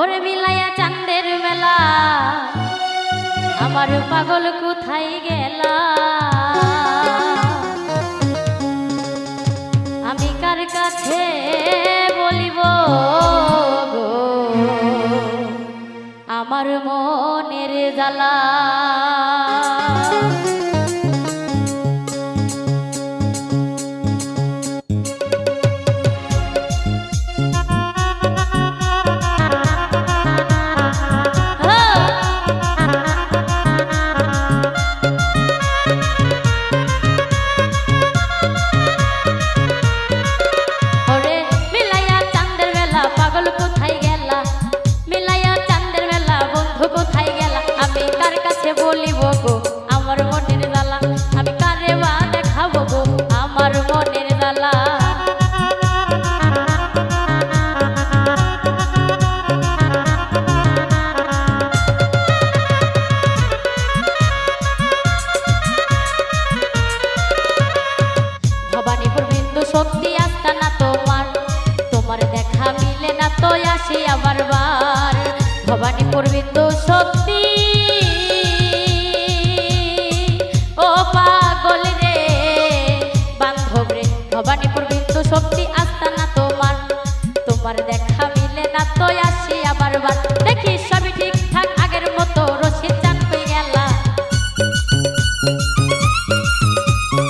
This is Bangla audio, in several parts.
ওরে মিলাইয়া চান্দের মেলা, আমার পাগল কোথায় গেলা? আমি কার কাছে বলিব আমার মনের জ্বালা ভবানীপুর বিন্দু শক্তি ও পাগল রে, বান্ধব রে ভবানীপুর বিন্দু শক্তি আস্তা না তোমার? তোমার দেখা মিলে না তো আসি আবার বার। দেখি সবই ঠিকঠাক, আগের মতো রশিদ চান গেলা?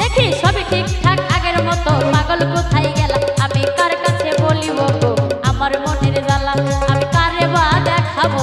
দেখি সবই ঠিকঠাক, আগের মতো পাগল কোথায়?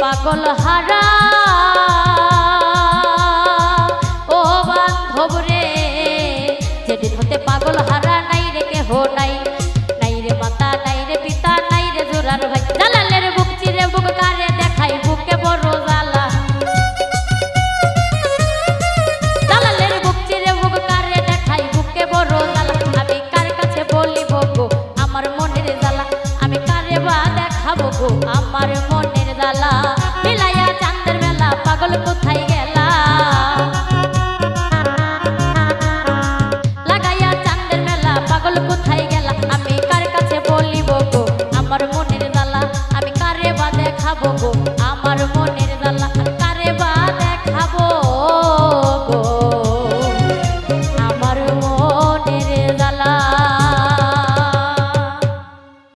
পাগল হারা।